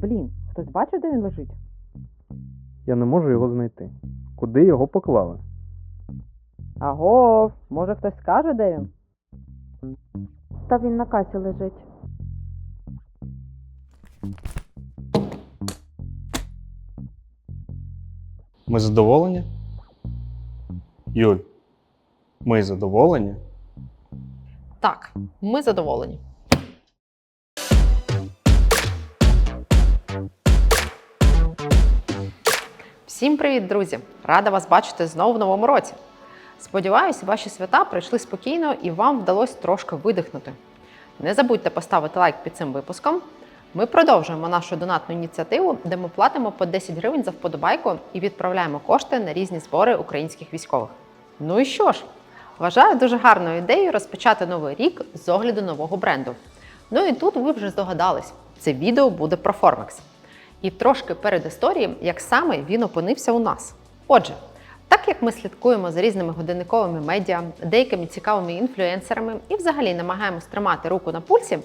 Блін, хтось бачив, де він лежить? Я не можу його знайти. Куди його поклали? Аго, може хтось скаже, де він? Та він на касі лежить. Ми задоволені? Юль, ми задоволені? Так, ми задоволені. Всім привіт, друзі! Рада вас бачити знову в новому році. Сподіваюся, ваші свята пройшли спокійно і вам вдалося трошки видихнути. Не забудьте поставити лайк під цим випуском. Ми продовжуємо нашу донатну ініціативу, де ми платимо по 10 гривень за вподобайку і відправляємо кошти на різні збори українських військових. Ну і що ж, вважаю дуже гарною ідеєю розпочати новий рік з огляду нового бренду. Ну і тут ви вже здогадались, це відео буде про Formex. І трошки перед історією, як саме він опинився у нас. Отже, так як ми слідкуємо за різними годинниковими медіа, деякими цікавими інфлюенсерами і взагалі намагаємось тримати руку на пульсі,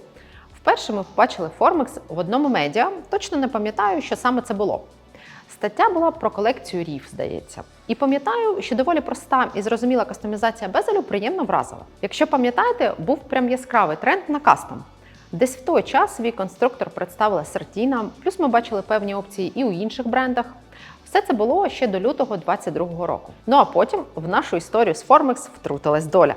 вперше ми побачили Formex в одному медіа, точно не пам'ятаю, що саме це було. Стаття була про колекцію рів, здається. І пам'ятаю, що доволі проста і зрозуміла кастомізація безелю приємно вразила. Якщо пам'ятаєте, був прям яскравий тренд на кастом. Десь в той час свій конструктор представила Сартіна, плюс ми бачили певні опції і у інших брендах. Все це було ще до лютого 2022 року. Ну а потім в нашу історію з Formex втрутилась доля.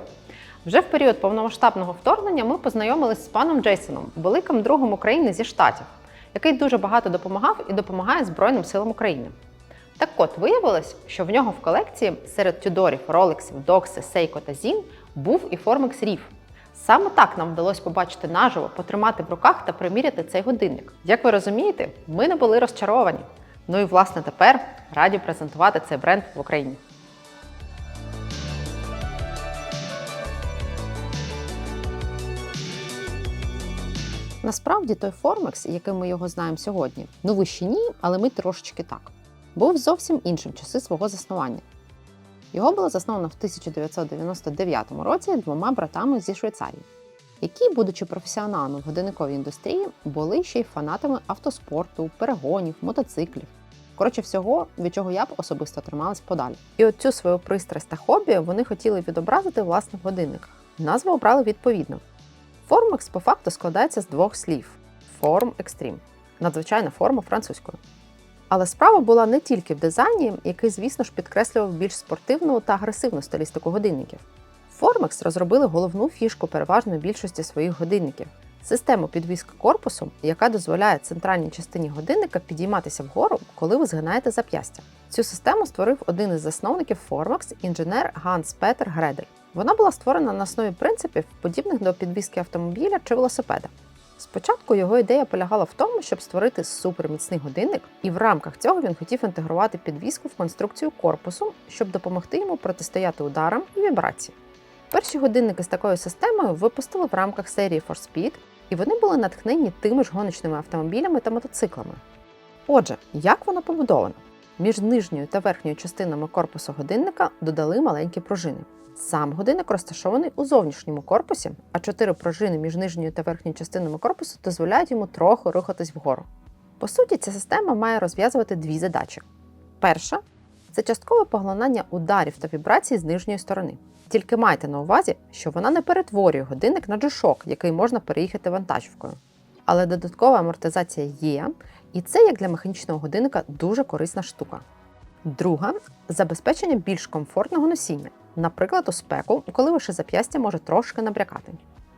Вже в період повномасштабного вторгнення ми познайомились з паном Джейсоном, великим другом України зі штатів, який дуже багато допомагав і допомагає Збройним силам України. Так от виявилось, що в нього в колекції серед тюдорів, ролексів, докси, сейко та зін був і Formex Reef. Саме так нам вдалося побачити наживо, потримати в руках та приміряти цей годинник. Як ви розумієте, ми не були розчаровані. Ну і власне тепер раді презентувати цей бренд в Україні. Насправді той Formex, яким ми його знаємо сьогодні, ну ви ні, але ми трошечки так, був зовсім іншим часи свого заснування. Його було засновано в 1999 році двома братами зі Швейцарії, які, будучи професіоналами в годинниковій індустрії, були ще й фанатами автоспорту, перегонів, мотоциклів. Коротше всього, від чого я б особисто трималась подалі. І от цю свою пристрасть та хобі вони хотіли відобразити власне в годинниках. Назву обрали відповідно. Formex по факту складається з двох слів: Form Extreme надзвичайна форма французькою. Але справа була не тільки в дизайні, який, звісно ж, підкреслював більш спортивну та агресивну стилістику годинників. Formex розробили головну фішку переважної більшості своїх годинників систему підвіски корпусу, яка дозволяє центральній частині годинника підійматися вгору, коли ви згинаєте зап'ястя. Цю систему створив один із засновників Formex, інженер Ганс Петер Гредель. Вона була створена на основі принципів, подібних до підвіски автомобіля чи велосипеда. Спочатку його ідея полягала в тому, щоб створити суперміцний годинник, і в рамках цього він хотів інтегрувати підвіску в конструкцію корпусу, щоб допомогти йому протистояти ударам і вібрації. Перші годинники з такою системою випустили в рамках серії For Speed, і вони були натхнені тими ж гоночними автомобілями та мотоциклами. Отже, як вона побудована? Між нижньою та верхньою частинами корпусу годинника додали маленькі пружини. Сам годинник розташований у зовнішньому корпусі, а чотири пружини між нижньою та верхньою частинами корпусу дозволяють йому трохи рухатись вгору. По суті, ця система має розв'язувати дві задачі. Перша це часткове поглинання ударів та вібрацій з нижньої сторони. Тільки майте на увазі, що вона не перетворює годинник на джишок, який можна переїхати вантажівкою. Але додаткова амортизація є, і це, як для механічного годинника, дуже корисна штука. Друга забезпечення більш комфортного носіння, наприклад, у спеку, коли ваше зап'ястя може трошки набрякати.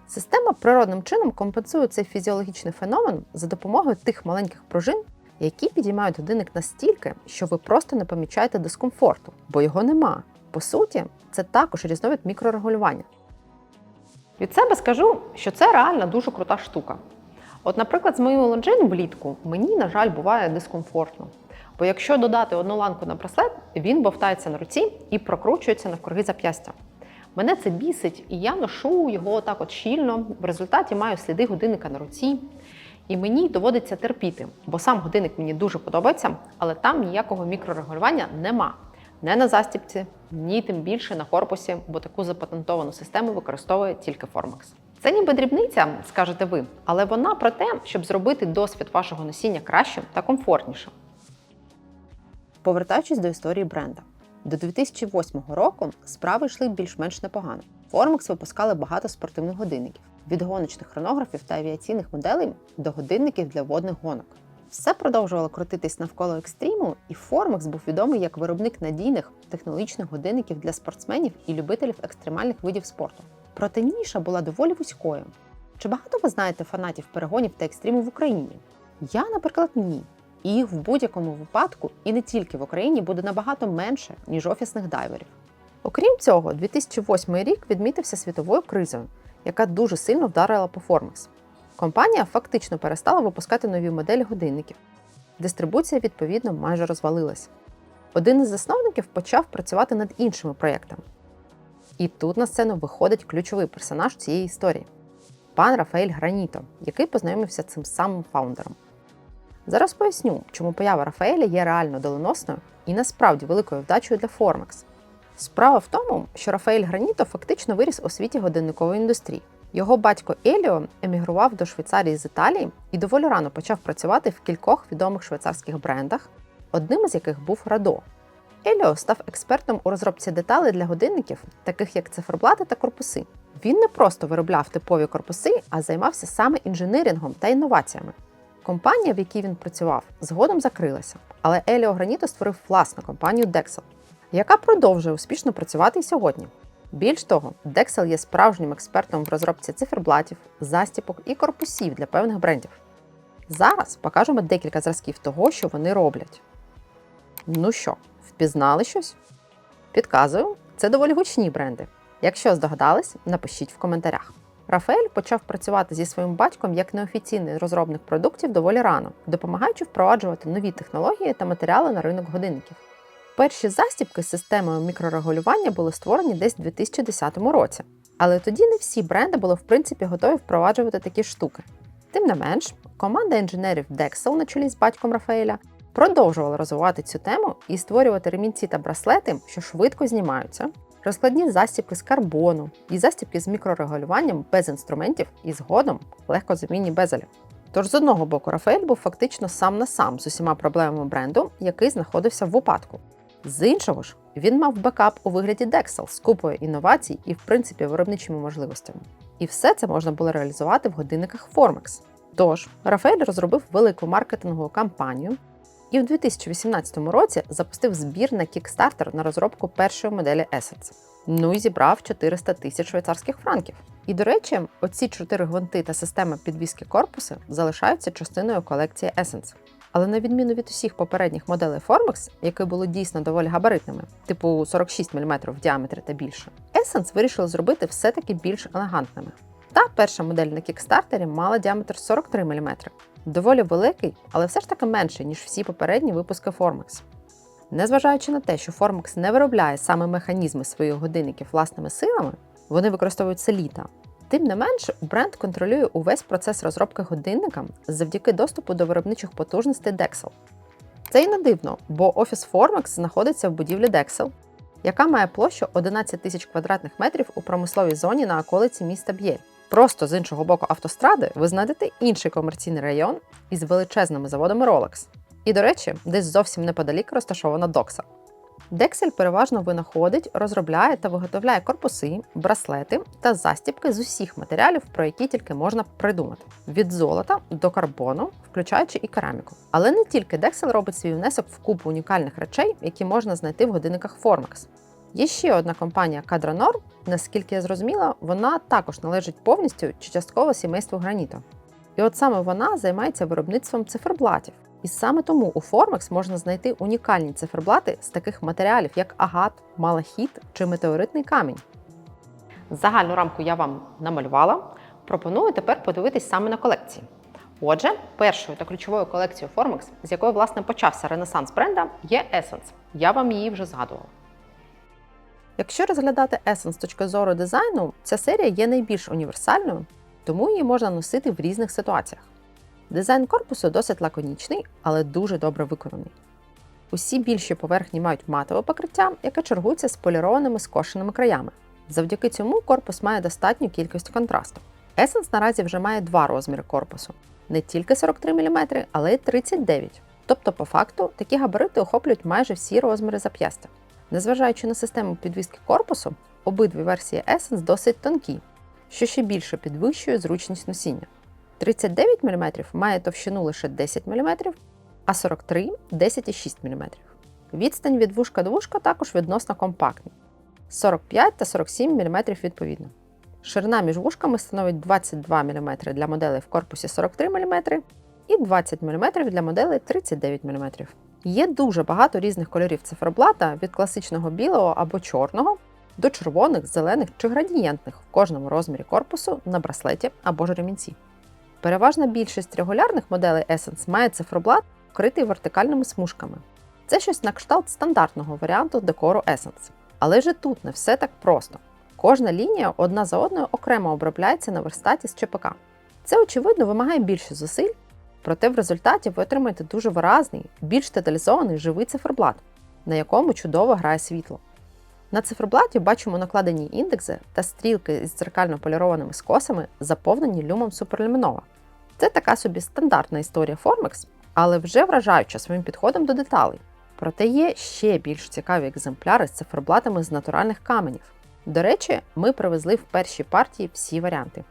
Система природним чином компенсує цей фізіологічний феномен за допомогою тих маленьких пружин, які підіймають годинник настільки, що ви просто не помічаєте дискомфорту, бо його нема. По суті, це також різновид мікрорегулювання. Від себе скажу, що це реально дуже крута штука. От, наприклад, з моїм лонжин влітку мені, на жаль, буває дискомфортно. Бо якщо додати одну ланку на браслет, він бовтається на руці і прокручується навкруги зап'ястя. Мене це бісить, і я ношу його отак от щільно. В результаті маю сліди годинника на руці. І мені доводиться терпіти, бо сам годинник мені дуже подобається, але там ніякого мікрорегулювання нема. Не на застіпці, ні тим більше на корпусі, бо таку запатентовану систему використовує тільки Formex. Це ніби дрібниця, скажете ви, але вона про те, щоб зробити досвід вашого носіння кращим та комфортнішим. Повертаючись до історії бренда. До 2008 року справи йшли більш-менш непогано. Formex випускали багато спортивних годинників від гоночних хронографів та авіаційних моделей до годинників для водних гонок. Все продовжувало крутитись навколо екстриму, і Formex був відомий як виробник надійних технологічних годинників для спортсменів і любителів екстремальних видів спорту. Проте ніша була доволі вузькою. Чи багато ви знаєте фанатів перегонів та екстриму в Україні? Я, наприклад, ні. І їх в будь-якому випадку, і не тільки в Україні, буде набагато менше, ніж офісних дайверів. Окрім цього, 2008 рік відмітився світовою кризою, яка дуже сильно вдарила по Formex. Компанія фактично перестала випускати нові моделі годинників. Дистрибуція, відповідно, майже розвалилась. Один із засновників почав працювати над іншими проєктами. І тут на сцену виходить ключовий персонаж цієї історії пан Рафаель Граніто, який познайомився цим самим фаундером. Зараз поясню, чому поява Рафаеля є реально доленосною і насправді великою вдачею для Formex. Справа в тому, що Рафаель Граніто фактично виріс у світі годинникової індустрії. Його батько Еліо емігрував до Швейцарії з Італії і доволі рано почав працювати в кількох відомих швейцарських брендах, одним із яких був Радо. Еліо став експертом у розробці деталей для годинників, таких як циферблати та корпуси. Він не просто виробляв типові корпуси, а займався саме інженерінгом та інноваціями. Компанія, в якій він працював, згодом закрилася, але Еліо Граніто створив власну компанію Dexel, яка продовжує успішно працювати і сьогодні. Більш того, Dexel є справжнім експертом в розробці циферблатів, застіпок і корпусів для певних брендів. Зараз покажемо декілька зразків того, що вони роблять. Ну що, впізнали щось? Підказую, це доволі гучні бренди. Якщо здогадались, напишіть в коментарях. Рафаель почав працювати зі своїм батьком як неофіційний розробник продуктів доволі рано, допомагаючи впроваджувати нові технології та матеріали на ринок годинників. Перші застібки з системою мікрорегулювання були створені десь у 2010 році, але тоді не всі бренди були в принципі готові впроваджувати такі штуки. Тим не менш, команда інженерів Dexel на чолі з батьком Рафаеля продовжувала розвивати цю тему і створювати ремінці та браслети, що швидко знімаються, розкладні застібки з карбону і застібки з мікрорегулюванням без інструментів і згодом легкозамінні безелі. Тож з одного боку, Рафаель був фактично сам на сам з усіма проблемами бренду, який знаходився в упадку. З іншого ж, він мав бекап у вигляді Dexel з купою інновацій і, в принципі, виробничими можливостями. І все це можна було реалізувати в годинниках Formex. Тож, Рафаель розробив велику маркетингову кампанію і в 2018 році запустив збір на Kickstarter на розробку першої моделі Essence. Ну і зібрав 400 тисяч швейцарських франків. І до речі, оці чотири гвинти та система підвіски корпуси залишаються частиною колекції Essence. Але на відміну від усіх попередніх моделей Formex, які були дійсно доволі габаритними, типу 46 мм в діаметрі та більше, Essence вирішили зробити все-таки більш елегантними. Та перша модель на кікстартері мала діаметр 43 мм, доволі великий, але все ж таки менший, ніж всі попередні випуски Formex. Незважаючи на те, що Formex не виробляє саме механізми своїх годинників власними силами, вони використовують селіта. Тим не менш, бренд контролює увесь процес розробки годинника завдяки доступу до виробничих потужностей Dexel. Це і не дивно, бо офіс Formex знаходиться в будівлі Dexel, яка має площу 11 тисяч квадратних метрів у промисловій зоні на околиці міста Б'єль. Просто з іншого боку автостради ви знайдете інший комерційний район із величезними заводами Rolex. І, до речі, десь зовсім неподалік розташована Докса. Дексель переважно винаходить, розробляє та виготовляє корпуси, браслети та застібки з усіх матеріалів, про які тільки можна придумати: від золота до карбону, включаючи і кераміку. Але не тільки Dexel робить свій внесок в купу унікальних речей, які можна знайти в годинниках Formex. Є ще одна компанія Cadranor, наскільки я зрозуміла, вона також належить повністю чи частково сімейству граніту. І от саме вона займається виробництвом циферблатів. І саме тому у Formex можна знайти унікальні циферблати з таких матеріалів, як агат, малахіт чи метеоритний камінь. Загальну рамку я вам намалювала. Пропоную тепер подивитись саме на колекції. Отже, першою та ключовою колекцією Formex, з якої власне почався ренесанс бренда, є Essence. Я вам її вже згадувала. Якщо розглядати Essence з точки зору дизайну, ця серія є найбільш універсальною, тому її можна носити в різних ситуаціях. Дизайн корпусу досить лаконічний, але дуже добре виконаний. Усі більші поверхні мають матове покриття, яке чергується з полірованими скошеними краями. Завдяки цьому корпус має достатню кількість контрасту. Essence наразі вже має два розміри корпусу: не тільки 43 мм, але й 39 Тобто, по факту, такі габарити охоплюють майже всі розміри зап'ястя. Незважаючи на систему підвіски корпусу, обидві версії Essence досить тонкі, що ще більше підвищує зручність носіння. 39 мм має товщину лише 10 мм, а 43 10,6 мм. Відстань від вушка до вушка також відносно компактні 45 та 47 мм відповідно. Ширина між вушками становить 22 мм для моделей в корпусі 43 мм і 20 мм для моделей 39 мм. Є дуже багато різних кольорів циферблата від класичного білого або чорного до червоних, зелених чи градієнтних в кожному розмірі корпусу на браслеті або ж ремінці. Переважна більшість регулярних моделей Essence має циферблат, вкритий вертикальними смужками. Це щось на кшталт стандартного варіанту декору Essence. Але ж тут не все так просто. Кожна лінія одна за одною окремо обробляється на верстаті з ЧПК. Це, очевидно, вимагає більше зусиль, проте в результаті ви отримаєте дуже виразний, більш деталізований живий циферблат, на якому чудово грає світло. На циферблаті бачимо накладені індекси та стрілки з дзеркально полірованими скосами, заповнені люмом суперлюмінова. Це така собі стандартна історія Formex, але вже вражаюча своїм підходом до деталей. Проте є ще більш цікаві екземпляри з циферблатами з натуральних каменів. До речі, ми привезли в першій партії всі варіанти: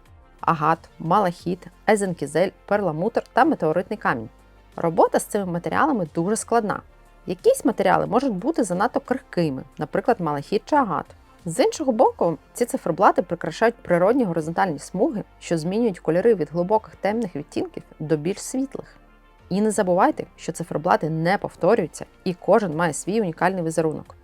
агат, малахіт, езенкізель, перламутр та метеоритний камінь. Робота з цими матеріалами дуже складна. Якісь матеріали можуть бути занадто крихкими, наприклад, малахіт чи агат. З іншого боку, ці циферблати прикрашають природні горизонтальні смуги, що змінюють кольори від глибоких темних відтінків до більш світлих. І не забувайте, що циферблати не повторюються, і кожен має свій унікальний візерунок.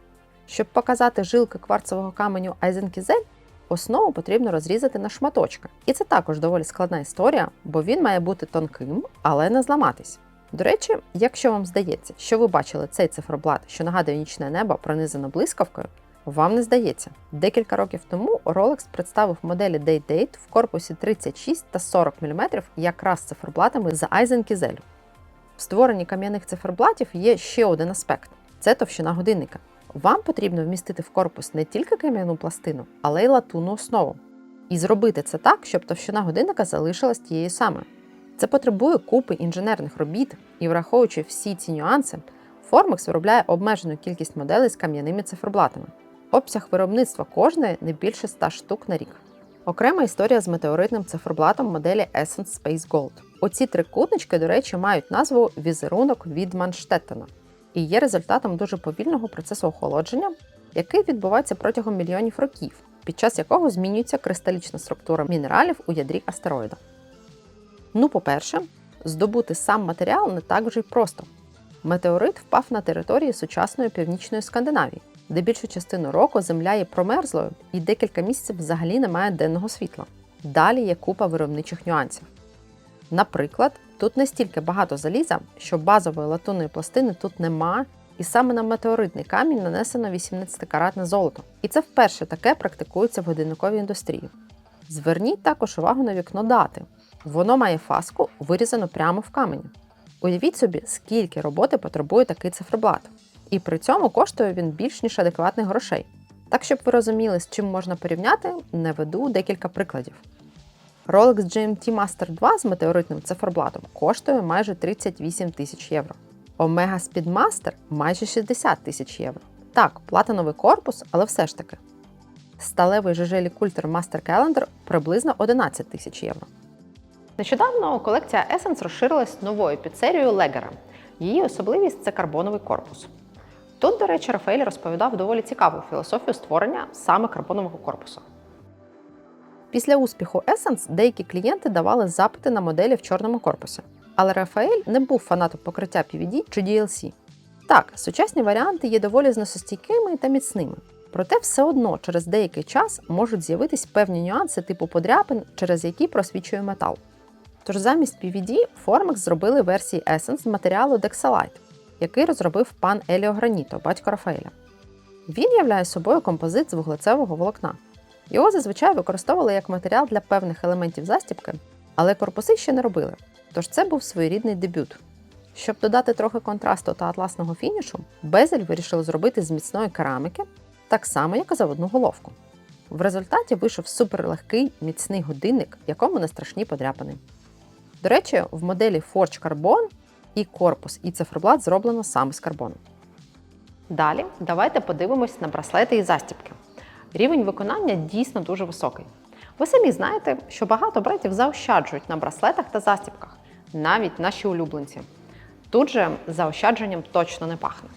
Щоб показати жилки кварцевого каменю Айзенкізель, основу потрібно розрізати на шматочки. І це також доволі складна історія, бо він має бути тонким, але не зламатись. До речі, якщо вам здається, що ви бачили цей циферблат, що нагадує нічне небо, пронизано блискавкою, вам не здається. Декілька років тому Rolex представив моделі Day-Date в корпусі 36 та 40 мм якраз циферблатами з Айзенкізелю. В створенні кам'яних циферблатів є ще один аспект це товщина годинника. Вам потрібно вмістити в корпус не тільки кам'яну пластину, але й латунну основу. І зробити це так, щоб товщина годинника залишилась тією самою. Це потребує купи інженерних робіт, і враховуючи всі ці нюанси, Formex виробляє обмежену кількість моделей з кам'яними циферблатами. Обсяг виробництва кожної не більше 100 штук на рік. Окрема історія з метеоритним циферблатом моделі Essence Space Gold. Оці трикутнички, до речі, мають назву візерунок від Манштеттена і є результатом дуже повільного процесу охолодження, який відбувається протягом мільйонів років, під час якого змінюється кристалічна структура мінералів у ядрі астероїда. Ну, по-перше, здобути сам матеріал не так вже й просто. Метеорит впав на території сучасної північної Скандинавії, де більшу частину року земля є промерзлою і декілька місяців взагалі немає денного світла. Далі є купа виробничих нюансів. Наприклад, тут не стільки багато заліза, що базової латунної пластини тут нема, і саме на метеоритний камінь нанесено 18-каратне золото. І це вперше таке практикується в годинниковій індустрії. Зверніть також увагу на вікно дати. Воно має фаску, вирізану прямо в камені. Уявіть собі, скільки роботи потребує такий циферблат. І при цьому коштує він більш ніж адекватних грошей. Так, щоб ви розуміли, з чим можна порівняти, наведу декілька прикладів. Rolex GMT Master 2 з метеоритним циферблатом коштує майже 38 тисяч євро. Omega Speedmaster майже 60 тисяч євро. Так, платиновий корпус, але все ж таки. Сталевий жежелі Культер Master Calendar приблизно 11 тисяч євро. Нещодавно колекція Essence розширилась новою підсерією Легера. Її особливість це карбоновий корпус. Тут, до речі, Рафаель розповідав доволі цікаву філософію створення саме карбонового корпусу. Після успіху Essence деякі клієнти давали запити на моделі в чорному корпусі. Але Рафаель не був фанатом покриття PVD чи DLC. Так, сучасні варіанти є доволі зносостійкими та міцними. Проте все одно через деякий час можуть з'явитись певні нюанси типу подряпин, через які просвічує метал. Тож замість PVD Formex зробили версії Essence матеріалу Dexalite, який розробив пан Еліо Граніто, батько Рафаеля. Він являє собою композит з вуглецевого волокна. Його зазвичай використовували як матеріал для певних елементів застібки, але корпуси ще не робили. Тож це був своєрідний дебют. Щоб додати трохи контрасту та атласного фінішу, безель вирішили зробити з міцної кераміки, так само, як і заводну головку. В результаті вийшов суперлегкий міцний годинник, якому не страшні подряпини. До речі, в моделі Forge Carbon і корпус, і циферблат зроблено саме з карбону. Далі давайте подивимось на браслети і застібки. Рівень виконання дійсно дуже високий. Ви самі знаєте, що багато братів заощаджують на браслетах та застібках, навіть наші улюбленці. Тут же заощадженням точно не пахне.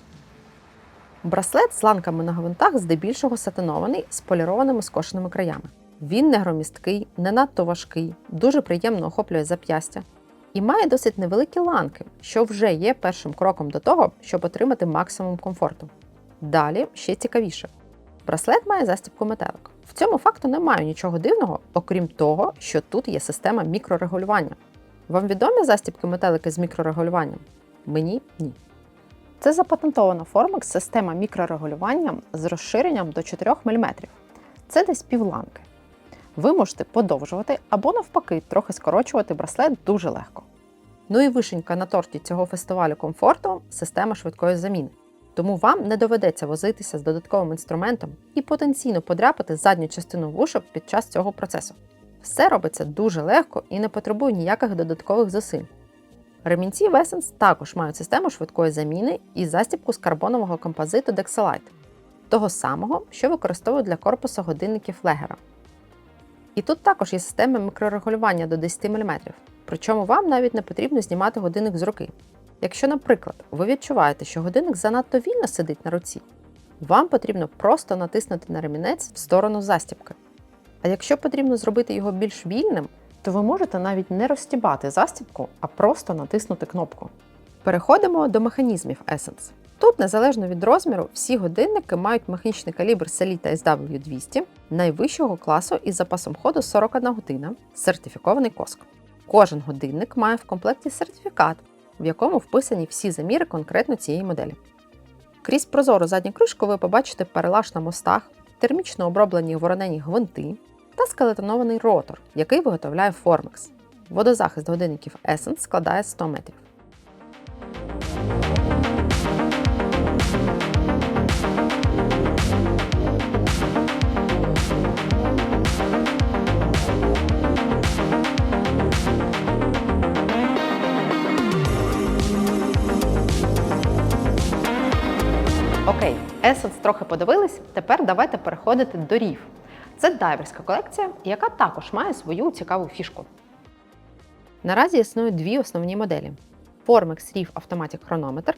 Браслет з ланками на гвинтах здебільшого сатинований з полірованими скошеними краями. Він не громісткий, не надто важкий, дуже приємно охоплює зап'ястя і має досить невеликі ланки, що вже є першим кроком до того, щоб отримати максимум комфорту. Далі ще цікавіше. Браслет має застібку метелик. В цьому факту немає нічого дивного, окрім того, що тут є система мікрорегулювання. Вам відомі застібки метелики з мікрорегулюванням? Мені ні. Це запатентована Formex система мікрорегулювання з розширенням до 4 мм. Це десь півланки. Ви можете подовжувати або навпаки трохи скорочувати браслет дуже легко. Ну і вишенька на торті цього фестивалю комфорту система швидкої заміни. Тому вам не доведеться возитися з додатковим інструментом і потенційно подряпати задню частину вушок під час цього процесу. Все робиться дуже легко і не потребує ніяких додаткових зусиль. Ремінці Весенс також мають систему швидкої заміни і застібку з карбонового композиту Dexolite, того самого, що використовують для корпусу годинників Легера. І тут також є система мікрорегулювання до 10 мм, причому вам навіть не потрібно знімати годинник з руки. Якщо, наприклад, ви відчуваєте, що годинник занадто вільно сидить на руці, вам потрібно просто натиснути на ремінець в сторону застібки. А якщо потрібно зробити його більш вільним, то ви можете навіть не розстібати застібку, а просто натиснути кнопку. Переходимо до механізмів Essence. Тут, незалежно від розміру, всі годинники мають механічний калібр Selita SW200 найвищого класу із запасом ходу 41 година, сертифікований коск. Кожен годинник має в комплекті сертифікат, в якому вписані всі заміри конкретно цієї моделі. Крізь прозору задню кришку ви побачите перелаж на мостах, термічно оброблені воронені гвинти та скелетонований ротор, який виготовляє Formex. Водозахист годинників Essence складає 100 метрів. Окей, Essence трохи подивились. Тепер давайте переходити до рів. Це дайверська колекція, яка також має свою цікаву фішку. Наразі існують дві основні моделі: Formex Reef Automatic Chronometer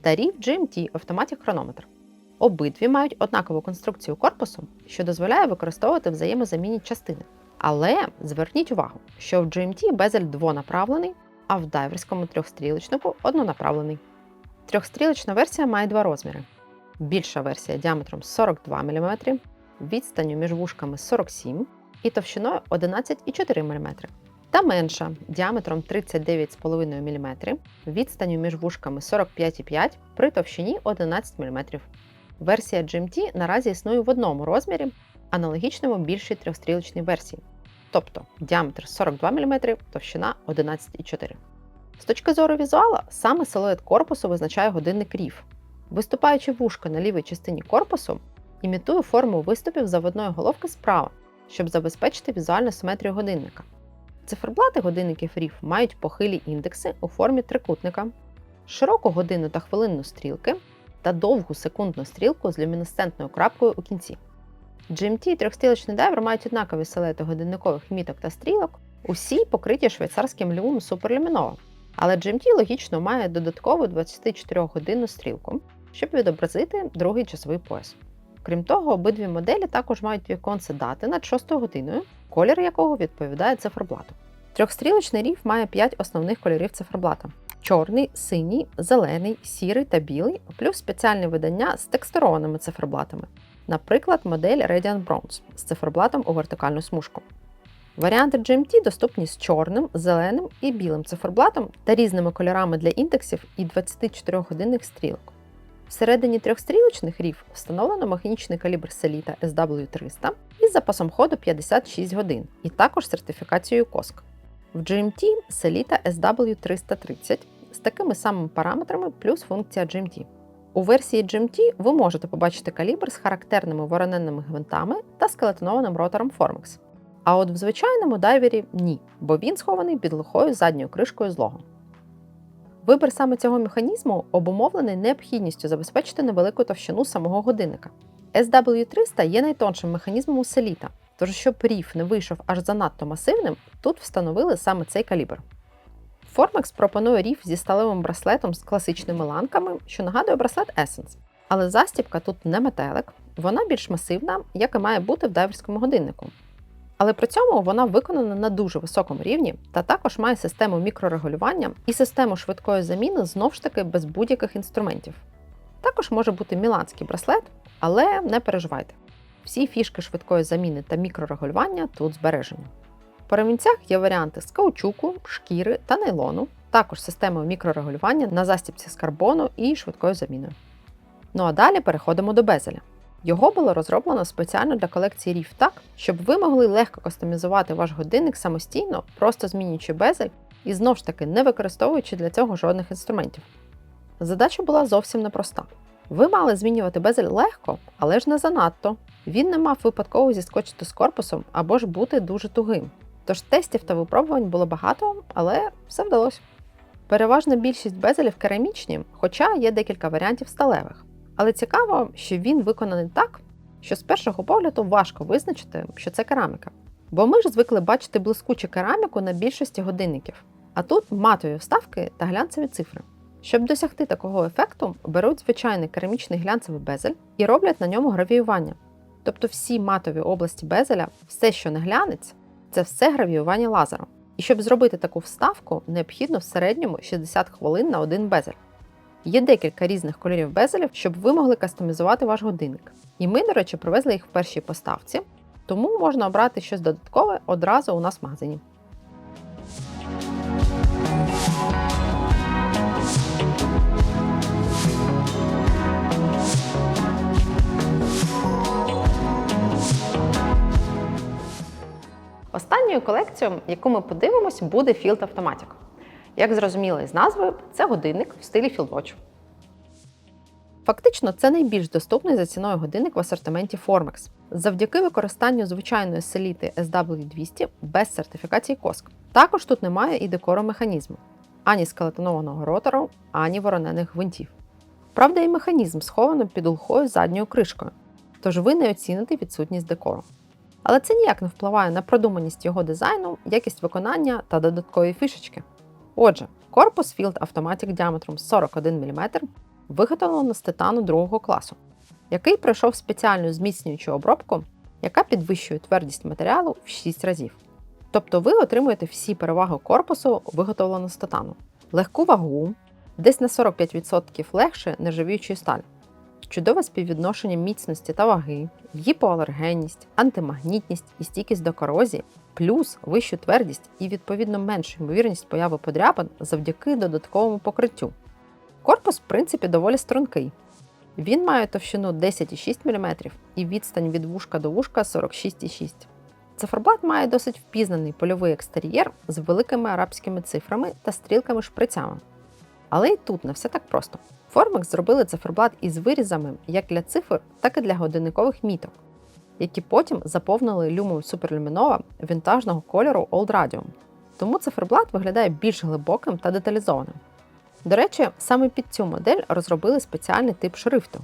та Reef GMT Automatic Chronometer. Обидві мають однакову конструкцію корпусу, що дозволяє використовувати взаємозамінні частини. Але зверніть увагу, що в GMT безель двонаправлений, а в дайверському трьохстрілочнику однонаправлений. Трьохстрілочна версія має два розміри. Більша версія діаметром 42 мм, відстанню між вушками 47 і товщиною 11,4 мм. Та менша діаметром 39,5 мм, відстанню між вушками 45,5 при товщині 11 мм. Версія GMT наразі існує в одному розмірі, аналогічному більшій трьохстрілочній версії, тобто діаметр 42 мм, товщина 11,4 З точки зору візуала, саме силует корпусу визначає годинник рів. Виступаючи вушко на лівій частині корпусу імітує форму виступів заводної головки справа, щоб забезпечити візуальну симетрію годинника. Циферблати годинників RIF мають похилі індекси у формі трикутника, широку годинну та хвилинну стрілки та довгу секундну стрілку з люмінесцентною крапкою у кінці. GMT і трьохстрілочний дайвер мають однакові силети годинникових міток та стрілок, усі покриті швейцарським люмом суперлюміново. Але GMT логічно має додаткову 24-годинну стрілку, щоб відобразити другий часовий пояс. Крім того, обидві моделі також мають віконце дати над 6 годиною, колір якого відповідає циферблату. Трьохстрілочний ріф має 5 основних кольорів циферблата: чорний, синій, зелений, сірий та білий, плюс спеціальні видання з текстурованими циферблатами, наприклад, модель Radiant Bronze з циферблатом у вертикальну смужку. Варіанти GMT доступні з чорним, зеленим і білим циферблатом та різними кольорами для індексів і 24-годинних стрілок. Всередині трьохстрілочних рів встановлено механічний калібр Selita SW300 із запасом ходу 56 годин і також сертифікацією COSC. В GMT Selita SW330 з такими самими параметрами плюс функція GMT. У версії GMT ви можете побачити калібр з характерними вороненними гвинтами та скелетонованим ротором Formex. А от в звичайному дайвері ні, бо він схований під лихою задньою кришкою злого. Вибір саме цього механізму обумовлений необхідністю забезпечити невелику товщину самого годинника. SW300 є найтоншим механізмом у селіта, тож щоб ріф не вийшов аж занадто масивним, тут встановили саме цей калібр. Formex пропонує ріф зі сталевим браслетом з класичними ланками, що нагадує браслет Essence. Але застібка тут не метелик, вона більш масивна, як і має бути в дайверському годиннику. Але при цьому вона виконана на дуже високому рівні та також має систему мікрорегулювання і систему швидкої заміни знов ж таки без будь-яких інструментів. Також може бути міланський браслет, але не переживайте. Всі фішки швидкої заміни та мікрорегулювання тут збережені. По ремінцях є варіанти з каучуку, шкіри та нейлону, також системою мікрорегулювання на застібці з карбону і швидкою заміною. Ну а далі переходимо до безеля. Його було розроблено спеціально для колекції Reef так, щоб ви могли легко кастомізувати ваш годинник самостійно, просто змінюючи безель і знову ж таки не використовуючи для цього жодних інструментів. Задача була зовсім непроста. Ви мали змінювати безель легко, але ж не занадто. Він не мав випадково зіскочити з корпусом або ж бути дуже тугим. Тож тестів та випробувань було багато, але все вдалося. Переважна більшість безелів керамічні, хоча є декілька варіантів сталевих. Але цікаво, що він виконаний так, що з першого погляду важко визначити, що це кераміка. Бо ми ж звикли бачити блискучу кераміку на більшості годинників, а тут матові вставки та глянцеві цифри. Щоб досягти такого ефекту, беруть звичайний керамічний глянцевий безель і роблять на ньому гравіювання. Тобто всі матові області безеля, все, що не глянець, це все гравіювання лазером. І щоб зробити таку вставку, необхідно в середньому 60 хвилин на один безель. Є декілька різних кольорів безелів, щоб ви могли кастомізувати ваш годинник. І ми, до речі, привезли їх в першій поставці, тому можна обрати щось додаткове одразу у нас в магазині. Останньою колекцією, яку ми подивимось, буде Field Automatic. Як зрозуміло із назви, це годинник в стилі Field Watch. Фактично, це найбільш доступний за ціною годинник в асортименті Formex завдяки використанню звичайної селіти SW200 без сертифікації COSC. Також тут немає і декору механізму, ані скелетонованого ротору, ані воронених гвинтів. Правда, і механізм сховано під улхою задньою кришкою, тож ви не оціните відсутність декору. Але це ніяк не впливає на продуманість його дизайну, якість виконання та додаткові фішечки. Отже, корпус Field Automatic діаметром 41 мм виготовлено з титану другого класу, який пройшов спеціальну зміцнюючу обробку, яка підвищує твердість матеріалу в 6 разів. Тобто ви отримуєте всі переваги корпусу, виготовленого з титану, легку вагу, десь на 45% легше нержавіючої сталі, чудове співвідношення міцності та ваги, гіпоалергенність, антимагнітність і стійкість до корозії, плюс вищу твердість і відповідно меншу ймовірність появи подряпин завдяки додатковому покриттю. Корпус, в принципі, доволі стрункий. Він має товщину 10,6 мм і відстань від вушка до вушка 46,6 Циферблат має досить впізнаний польовий екстер'єр з великими арабськими цифрами та стрілками-шприцями. Але й тут не все так просто. Formex зробили циферблат із вирізами як для цифр, так і для годинникових міток, які потім заповнили люмом суперлюмінова вінтажного кольору Old Radium. Тому циферблат виглядає більш глибоким та деталізованим. До речі, саме під цю модель розробили спеціальний тип шрифту.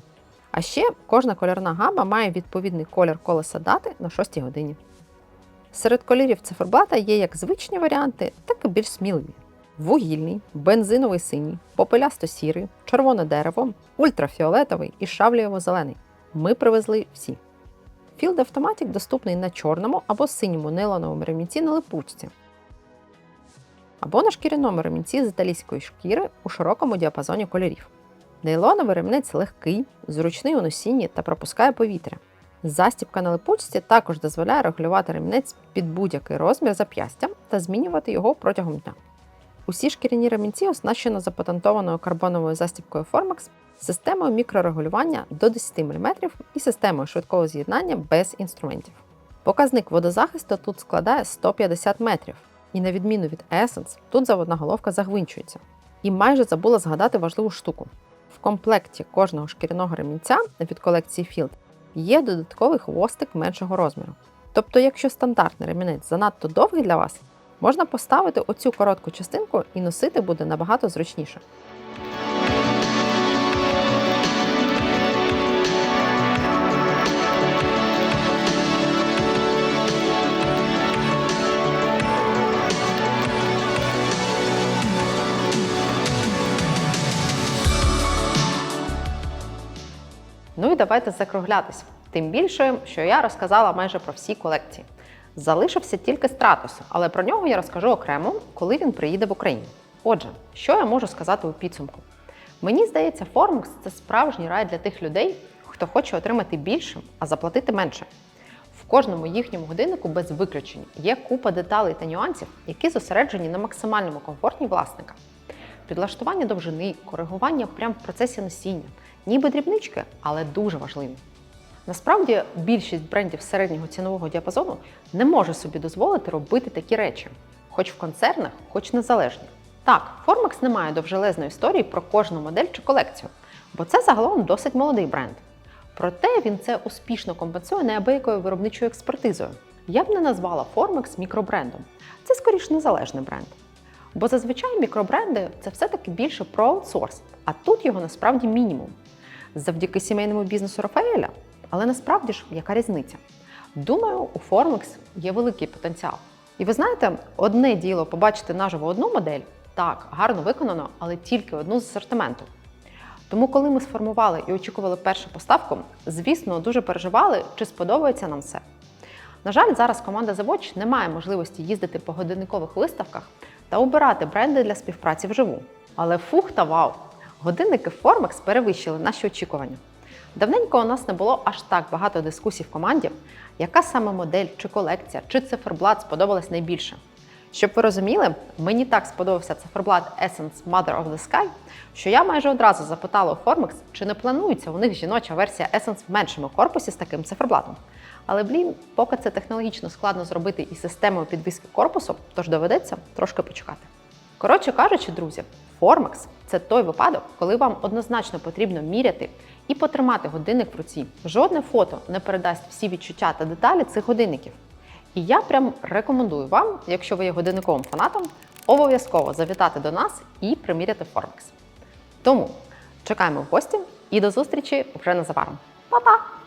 А ще кожна кольорна гама має відповідний колір колеса дати на 6 годині. Серед кольорів циферблата є як звичні варіанти, так і більш сміливі: вугільний, бензиновий синій, попелясто-сірий, червоне дерево, ультрафіолетовий і шавлієво-зелений. Ми привезли всі. Field Automatic доступний на чорному або синьому нейлоновому ремінці на липучці, або на шкіряному ремінці з італійської шкіри у широкому діапазоні кольорів. Нейлоновий ремінець легкий, зручний у носінні та пропускає повітря. Застібка на липучці також дозволяє регулювати ремінець під будь-який розмір зап'ястя та змінювати його протягом дня. Усі шкіряні ремінці оснащено запатентованою карбоновою застібкою Formex, системою мікрорегулювання до 10 мм і системою швидкого з'єднання без інструментів. Показник водозахисту тут складає 150 метрів, і на відміну від Essence, тут заводна головка загвинчується. І майже забула згадати важливу штуку. В комплекті кожного шкіряного ремінця від колекції Field є додатковий хвостик меншого розміру. Тобто, якщо стандартний ремінець занадто довгий для вас, можна поставити оцю коротку частинку і носити буде набагато зручніше. Ну і давайте закруглятись. Тим більше, що я розказала майже про всі колекції. Залишився тільки стратус, але про нього я розкажу окремо, коли він приїде в Україну. Отже, що я можу сказати у підсумку? Мені здається, Formux – це справжній рай для тих людей, хто хоче отримати більше, а заплатити менше. В кожному їхньому годиннику без виключень є купа деталей та нюансів, які зосереджені на максимальному комфорті власника. Підлаштування довжини, коригування прямо в процесі носіння, ніби дрібнички, але дуже важливі. Насправді більшість брендів середнього цінового діапазону не може собі дозволити робити такі речі, хоч в концернах, хоч незалежні. Так, Formex не має довжелезної історії про кожну модель чи колекцію, бо це загалом досить молодий бренд. Проте він це успішно компенсує неабиякою виробничою експертизою. Я б не назвала Formex мікробрендом. Це скоріш незалежний бренд. Бо зазвичай мікробренди це все-таки більше про аутсорс, а тут його насправді мінімум. Завдяки сімейному бізнесу Рафаеля. Але насправді ж яка різниця? Думаю, у Formex є великий потенціал. І ви знаєте, одне діло побачити наживо одну модель, так, гарно виконано, але тільки одну з асортименту. Тому, коли ми сформували і очікували першу поставку, звісно, дуже переживали, чи сподобається нам все. На жаль, зараз команда The Watch не має можливості їздити по годинникових виставках та обирати бренди для співпраці вживу. Але фух та вау! Годинники Formex перевищили наші очікування. Давненько у нас не було аж так багато дискусій в команді, яка саме модель, чи колекція, чи циферблат сподобалась найбільше. Щоб ви розуміли, мені так сподобався циферблат Essence Mother of the Sky, що я майже одразу запитала у Formex, чи не планується у них жіноча версія Essence в меншому корпусі з таким циферблатом. Але блін, поки це технологічно складно зробити із системою підвіски корпусу, тож доведеться трошки почекати. Коротше кажучи, друзі, Formex – це той випадок, коли вам однозначно потрібно міряти і потримати годинник в руці. Жодне фото не передасть всі відчуття та деталі цих годинників. І я прям рекомендую вам, якщо ви є годинниковим фанатом, обов'язково завітати до нас і приміряти Formex. Тому чекаємо в гості і до зустрічі вже незабаром. Па-па!